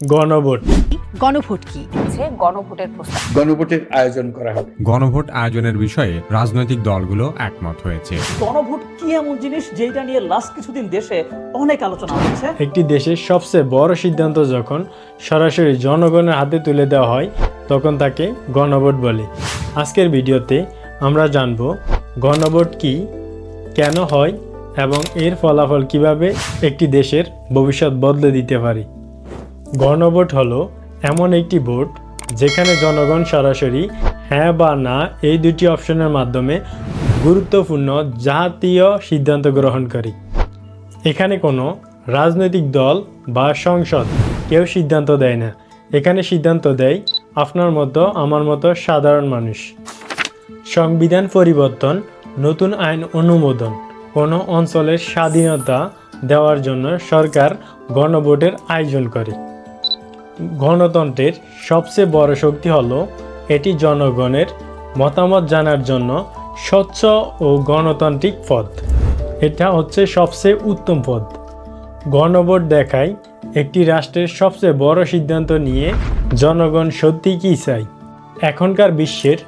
গণভোট। গণভোট কি? গণভোটের প্রস্তাব। গণভোটের আয়োজন করা হবে। গণভোট আয়োজনের বিষয়ে রাজনৈতিক দলগুলো একমত হয়েছে। গণভোট কি এমন জিনিস যেটা নিয়ে লাস্ট কিছুদিন দেশে অনেক আলোচনা হচ্ছে? একটি দেশের সবচেয়ে বড় সিদ্ধান্ত যখন সরাসরি জনগণের হাতে তুলে দেওয়া হয় তখন তাকে গণভোট বলে। আজকের ভিডিওতে আমরা জানব গণভোট কি কেন হয় এবং এর ফলাফল কীভাবে একটি দেশের ভবিষ্যৎ বদলে দিতে পারে। গণভোট হলো এমন একটি ভোট যেখানে জনগণ সরাসরি হ্যাঁ বা না এই দুটি অপশনের মাধ্যমে গুরুত্বপূর্ণ জাতীয় সিদ্ধান্ত গ্রহণ করে। এখানে কোনো রাজনৈতিক দল বা সংসদ কেউ সিদ্ধান্ত দেয় না। এখানে সিদ্ধান্ত দেয় আপনার মতো, আমার মতো সাধারণ মানুষ। সংবিধান পরিবর্তন, নতুন আইন অনুমোদন, কোনো অঞ্চলের স্বাধীনতা দেওয়ার জন্য সরকার গণভোটের আয়োজন করে। গণতন্ত্রের সবচেয়ে বড় শক্তি হলো এটি জনগণের মতামত জানার জন্য স্বচ্ছ ও গণতান্ত্রিক পথ। এটা হচ্ছে সবচেয়ে উত্তম পথ। গণভোট দেখায় একটি রাষ্ট্রের সবচেয়ে বড় সিদ্ধান্ত নিয়ে জনগণ সত্যি কী চাই এখনকার বিশ্বের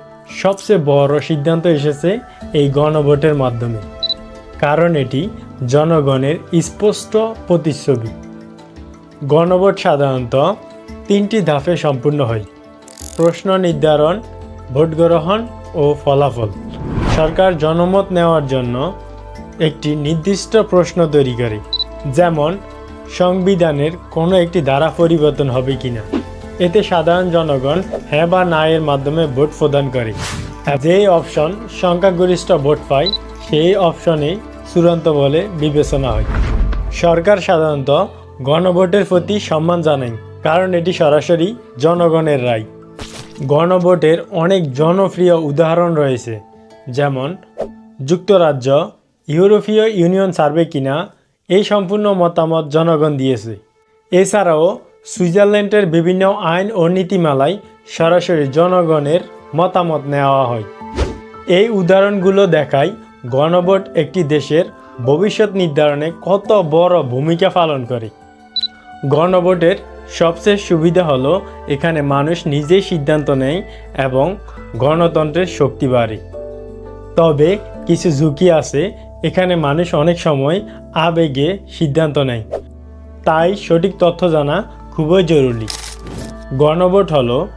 সবচেয়ে বড় সিদ্ধান্ত এসেছে এই গণভোটের মাধ্যমে। কারণ এটি জনগণের স্পষ্ট প্রতিচ্ছবি। গণভোট সাধারণত তিনটি ধাপে সম্পূর্ণ হয়। প্রশ্ন নির্ধারণ ভোট গ্রহণ ও ফলাফল। সরকার জনমত নেওয়ার জন্য একটি নির্দিষ্ট প্রশ্ন তৈরি করে, যেমন, সংবিধানের কোনো একটি ধারা পরিবর্তন হবে কিনা। এতে সাধারণ জনগণ হ্যাঁ বা না এর মাধ্যমে ভোট প্রদান করে। যেই অপশন সংখ্যাগরিষ্ঠ ভোট পায়, সেই অপশনেই চূড়ান্ত বলে বিবেচনা হয়। সরকার সাধারণত গণভোটের প্রতি সম্মান জানায়। কারণ এটি সরাসরি জনগণের রায়। গণভোটের অনেক জনপ্রিয় উদাহরণ রয়েছে, যেমন যুক্তরাজ্য, ইউরোপীয় ইউনিয়ন সার্ভে কিনা, এই সম্পূর্ণ মতামত জনগণ দিয়েছে। এছাড়াও সুইজারল্যান্ডের বিভিন্ন আইন ও নীতিমালায় সরাসরি জনগণের মতামত নেওয়া হয়। এই উদাহরণগুলো দেখায় গণভোট একটি দেশের ভবিষ্যৎ নির্ধারণে কত বড় ভূমিকা পালন করে। গণভোটের সবচেয়ে সুবিধা হলো এখানে মানুষ নিজেই সিদ্ধান্ত নেয় এবং গণতন্ত্রের শক্তি বাড়ে। তবে কিছু ঝুঁকি আছে, এখানে মানুষ অনেক সময় আবেগে সিদ্ধান্ত নেয়। তাই সঠিক তথ্য জানা খুবই জরুরি। গণভোট হলো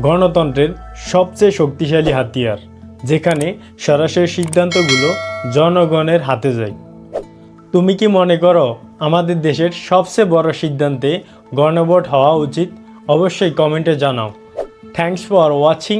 গণতন্ত্রের সবচেয়ে শক্তিশালী হাতিয়ার, যেখানে সরাসরি সিদ্ধান্তগুলো জনগণের হাতে যায়। তুমি কি মনে করো আমাদের দেশের সবচেয়ে বড় সিদ্ধান্তে গণভোট হওয়া উচিত। অবশ্যই কমেন্টে জানাও। Thanks for watching